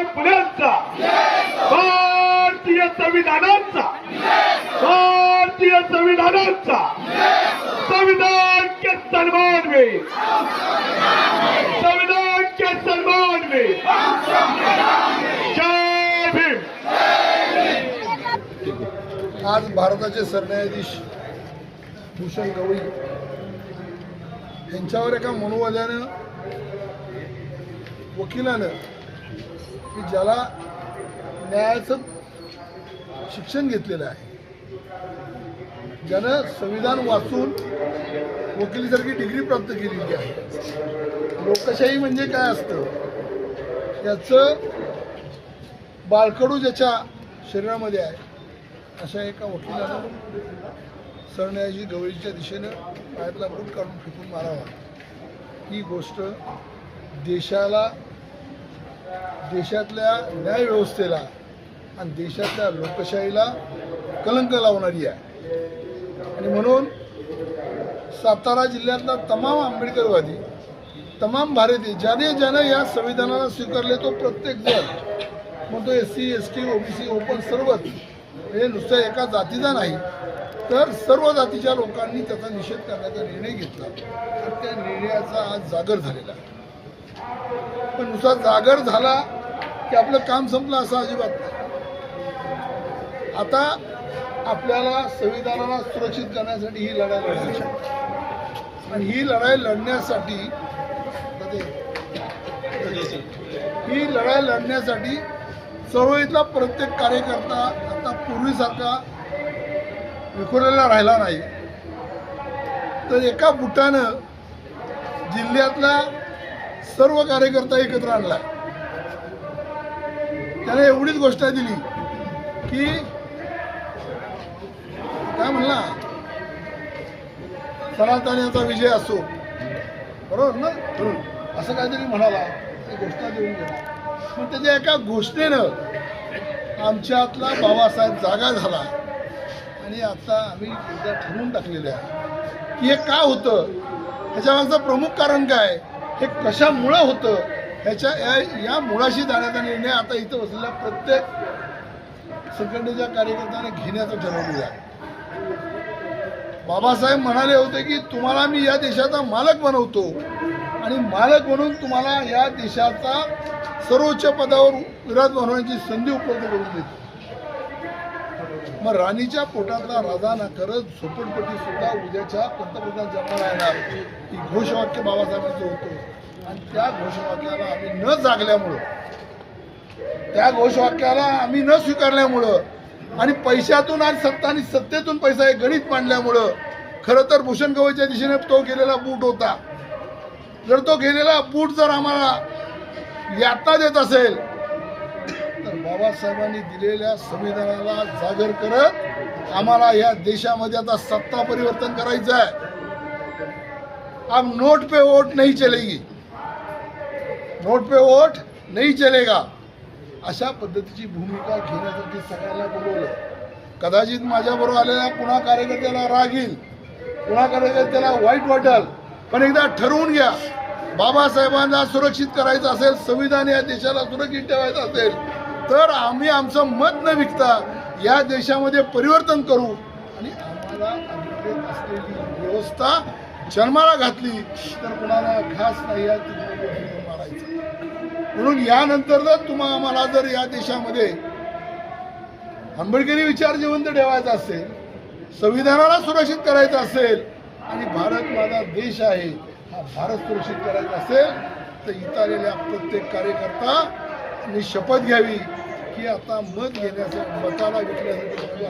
साहेब फुलेंचा भारतीय संविधानांचा. भारतीय संविधानांचा. संविधान के सन्मान में. संविधान के सन्मान में. जय भीम. आज भारताचे सरन्यायाधीश भूषण गवई यांच्यावर एका मनोवाद्यानं वकिलानं की ज्याला न्यायाचं शिक्षण घेतलेलं आहे. ज्यानं संविधान वाचून वकिलीसारखी डिग्री प्राप्त केलेली आहे. लोकशाही म्हणजे काय असतं? याचं बाळकडू ज्याच्या शरीरामध्ये आहे अशा एका वकिलानं सरन्यायाधीश गवळीच्या दिशेनं पायातला बूट काढून फेकून मारावा. ही गोष्ट देशाला देशातल्या न्यायव्यवस्थेला आणि देशातल्या लोकशाहीला कलंक लावणारी आहे. आणि म्हणून सातारा जिल्ह्यातला तमाम आंबेडकरवादी तमाम भारतीय ज्याने ज्यानं या संविधानाला स्वीकारले तो प्रत्येक जण मग तो S C S T OBC open सर्वच म्हणजे नुसत्या एका जातीचा नाही तर सर्व जातीच्या लोकांनी त्याचा निषेध करण्याचा निर्णय घेतला. आणि त्या निर्णयाचा आज जागर झालेला आहे. पण नुसता जागर झाला की आपलं काम संपलं असं अजिबात नाही. आता आपल्याला संविधानाला सुरक्षित करण्यासाठी ही लढाई लढायची आणि ही लढाई लढण्यासाठी ही लढाई लढण्यासाठी चळवळीतला प्रत्येक कार्यकर्ता आता पूर्वीसारखा विखुरलेला राहिला नाही. तर एका बुटानं जिल्ह्यातला सर्व कार्यकर्ता एकत्र आणला. त्याने एवढीच गोष्ट दिली की काय म्हणला सनातन्याचा विजय असो. बरोबर ना? असं काहीतरी म्हणाला घोषणा देऊन गेला. पण त्याच्या एका घोषणेनं आमच्यातला बाबासाहेब जागा झाला. आणि आता आम्ही एकदा ठरवून टाकलेलं आहे की हे का होतं? ह्याच्यामागचं प्रमुख कारण काय? हे कशामुळं होतं? ह्याच्या या या मुळाशी जाण्याचा निर्णय आता इथं बसलेल्या प्रत्येक संघटनेच्या कार्यकर्त्याने घेण्याचं ठरवलेलं आहे. बाबासाहेब म्हणाले होते की तुम्हाला मी या देशाचा मालक बनवतो आणि मालक म्हणून तुम्हाला या देशाचा सर्वोच्च पदावर विराज बनवण्याची संधी उपलब्ध करून देतो. मग राणीच्या पोटातला राजा ना करत झोपडपट्टी सुद्धा उद्याच्या पंतप्रधान जन्माला येणार. ही घोषवाक्य बाबासाहेबांचं होतं. आणि त्या घोषवाक्याला आम्ही न जागल्यामुळं त्या घोषवाक्याला आम्ही न स्वीकारल्यामुळं आणि पैशातून आणि सत्ता आणि सत्तेतून पैसा हे गणित मांडल्यामुळं खरं तर भूषण गवईच्या दिशेने तो गेलेला बूट होता. जर तो गेलेला बूट जर आम्हाला यातना देत असेल बाबासाहेबांनी दिलेल्या संविधानाला जागर करत आम्हाला या देशामध्ये आता सत्ता परिवर्तन करायचं आहे. अब नोट पे वोट नहीं चलेगी. नोट पे वोट नहीं चलेगा. अशा पद्धतीची भूमिका घेण्यासाठी सगळ्यांना बोलवलं. कदाचित माझ्याबरोबर आलेल्या पुन्हा कार्यकर्त्याला राग येईल. पुन्हा कार्यकर्त्याला वाईट वाटेल. पण एकदा ठरवून घ्या. बाबासाहेबांना सुरक्षित करायचं असेल संविधान या देशाला सुरक्षित ठेवायचं असेल तर आम्ही आमचं मत न विकता या देशामध्ये परिवर्तन करू. आणि आम्हाला असलेली व्यवस्था जन्माला घातली तर कुणाला घास नाही म्हणून यानंतर जर तुम्हा आम्हाला जर या देशामध्ये आंबेडकरी विचार जिवंत ठेवायचा असेल संविधानाला सुरक्षित करायचं असेल आणि भारत माझा देश आहे हा भारत सुरक्षित करायचा असेल तर इथं आलेल्या प्रत्येक कार्यकर्ता शपथ घ्यावी की आता मत घेण्यासाठी मताला विकण्यासाठी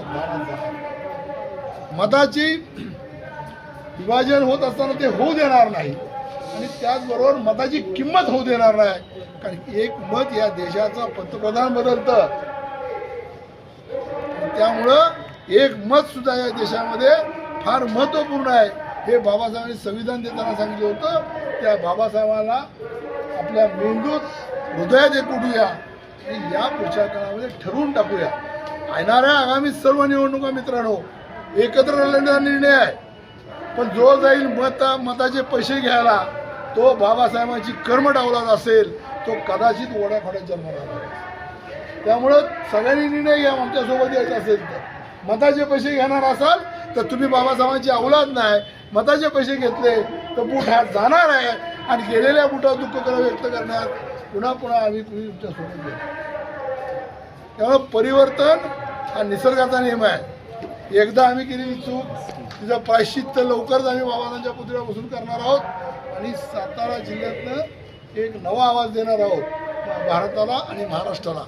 मताची विभाजन होत असताना ते होऊ देणार नाही. आणि त्याचबरोबर मताची किंमत होऊ देणार नाही. कारण एक मत या देशाचा पंतप्रधान बदलतं त्यामुळं एक मत सुद्धा या देशामध्ये फार महत्त्वपूर्ण आहे. हे बाबासाहेबांनी संविधान देताना सांगितलं होतं. त्या बाबासाहेबांना आपल्या मेंदूत हृदयात एक उठूया. आणि या पुढच्या काळामध्ये ठरवून टाकूया. येणाऱ्या आगामी सर्व निवडणुका मित्रांनो एकत्र लढण्याचा निर्णय आहे. पण जो जाईल मत मताचे पैसे घ्यायला तो बाबासाहेबांची कर्म डावलात असेल तो कदाचित ओढ्याखोड्यात जन्माला त्यामुळं सगळ्यांनी निर्णय घ्या आमच्यासोबत यायचं असेल तर. मताचे पैसे घेणार असाल तर तुम्ही बाबासाहेबांची अवलाद नाही. मताचे पैसे घेतले तर बूट हा जाणार आहे. आणि गेलेल्या बुटावर दुःख करा व्यक्त करण्यात पुन्हा पुन्हा आम्ही तुम्ही तुमच्यासोबत येऊ त्यामुळं परिवर्तन हा निसर्गाचा नियम आहे. एकदा आम्ही केलेली चूक तिचं प्रायश्चित्त लवकरच आम्ही बाबासाहेबांच्या पुतळ्यापासून करणार आहोत. आणि सातारा जिल्ह्यातनं एक नवा आवाज देणार आहोत भारताला आणि महाराष्ट्राला.